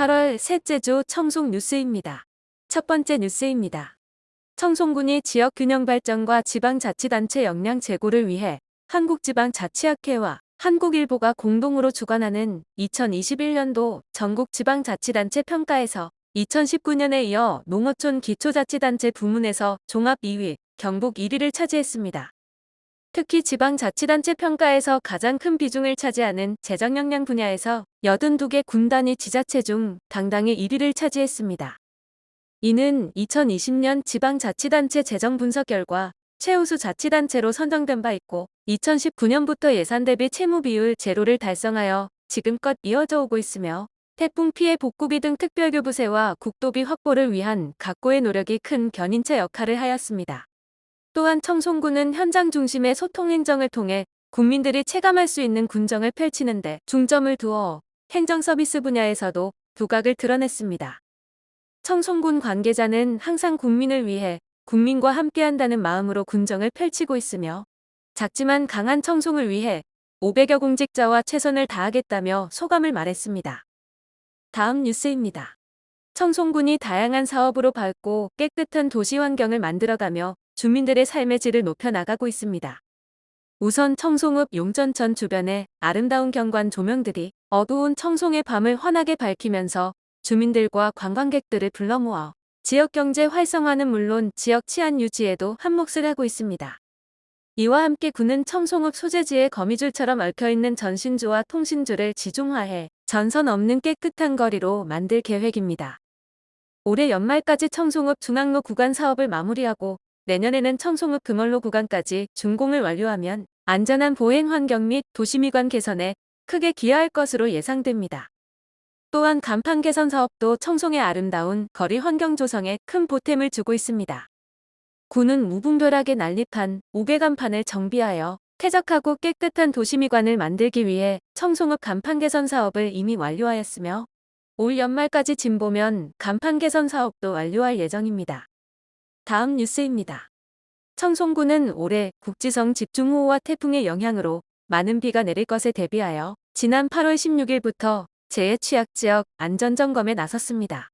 8월 셋째 주 청송 뉴스입니다. 첫 번째 뉴스입니다. 청송군이 지역 균형 발전과 지방자치단체 역량 제고를 위해 한국지방자치학회와 한국일보가 공동으로 주관하는 2021년도 전국지방자치단체 평가에서 2019년에 이어 농어촌 기초자치단체 부문에서 종합 2위, 경북 1위를 차지했습니다. 특히 지방자치단체 평가에서 가장 큰 비중을 차지하는 재정 역량 분야에서 82개 군단위 지자체 중 당당히 1위를 차지했습니다. 이는 2020년 지방자치단체 재정 분석 결과 최우수 자치단체로 선정된 바 있고 2019년부터 예산 대비 채무 비율 제로를 달성하여 지금껏 이어져 오고 있으며 태풍 피해 복구비 등 특별교부세와 국도비 확보를 위한 각고의 노력이 큰 견인차 역할을 하였습니다. 또한 청송군은 현장 중심의 소통 행정을 통해 국민들이 체감할 수 있는 군정을 펼치는데 중점을 두어 행정 서비스 분야에서도 두각을 드러냈습니다. 청송군 관계자는 항상 국민을 위해 국민과 함께한다는 마음으로 군정을 펼치고 있으며 작지만 강한 청송을 위해 500여 공직자와 최선을 다하겠다며 소감을 말했습니다. 다음 뉴스입니다. 청송군이 다양한 사업으로 밝고 깨끗한 도시 환경을 만들어가며 주민들의 삶의 질을 높여 나가고 있습니다. 우선 청송읍 용전천 주변에 아름다운 경관 조명들이 어두운 청송의 밤을 환하게 밝히면서 주민들과 관광객들을 불러 모아 지역 경제 활성화는 물론 지역 치안 유지에도 한몫을 하고 있습니다. 이와 함께 군은 청송읍 소재지에 거미줄처럼 얽혀있는 전신주와 통신주를 지중화해 전선 없는 깨끗한 거리로 만들 계획입니다. 올해 연말까지 청송읍 중앙로 구간 사업을 마무리하고 내년에는 청송읍 금월로 구간까지 준공을 완료하면 안전한 보행 환경 및 도시미관 개선에 크게 기여할 것으로 예상됩니다. 또한 간판 개선 사업도 청송의 아름다운 거리 환경 조성에 큰 보탬을 주고 있습니다. 군은 무분별하게 난립한 5개 간판을 정비하여 쾌적하고 깨끗한 도시미관을 만들기 위해 청송읍 간판 개선 사업을 이미 완료하였으며 올 연말까지 진보면 간판 개선 사업도 완료할 예정입니다. 다음 뉴스입니다. 청송군은 올해 국지성 집중호우와 태풍의 영향으로 많은 비가 내릴 것에 대비하여 지난 8월 16일부터 재해 취약 지역 안전점검에 나섰습니다.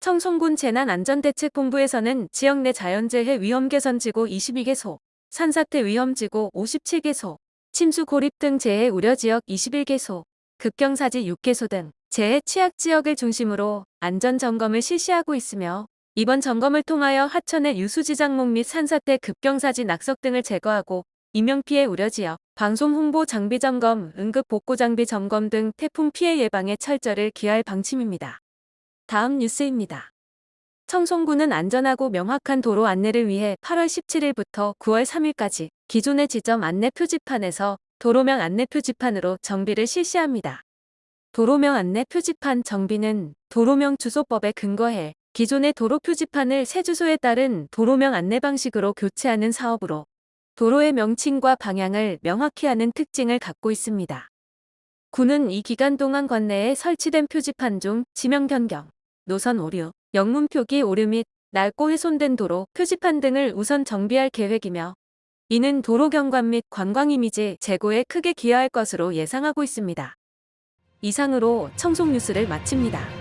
청송군 재난안전대책본부에서는 지역 내 자연재해 위험개선지구 22개소, 산사태 위험지구 57개소, 침수 고립 등 재해 우려지역 21개소, 급경사지 6개소 등 재해 취약 지역을 중심으로 안전점검을 실시하고 있으며 이번 점검을 통하여 하천의 유수지장목 및 산사태 급경사지 낙석 등을 제거하고 인명피해 우려지역, 방송 홍보 장비 점검, 응급 복구 장비 점검 등 태풍 피해 예방에 철저를 기할 방침입니다. 다음 뉴스입니다. 청송군은 안전하고 명확한 도로 안내를 위해 8월 17일부터 9월 3일까지 기존의 지점 안내 표지판에서 도로명 안내 표지판으로 정비를 실시합니다. 도로명 안내 표지판 정비는 도로명 주소법에 근거해 기존의 도로 표지판을 새 주소에 따른 도로명 안내 방식으로 교체하는 사업으로 도로의 명칭과 방향을 명확히 하는 특징을 갖고 있습니다. 군은 이 기간 동안 관내에 설치된 표지판 중 지명 변경, 노선 오류, 영문 표기 오류 및 낡고 훼손된 도로, 표지판 등을 우선 정비할 계획이며 이는 도로 경관 및 관광 이미지 제고에 크게 기여할 것으로 예상하고 있습니다. 이상으로 청송 뉴스를 마칩니다.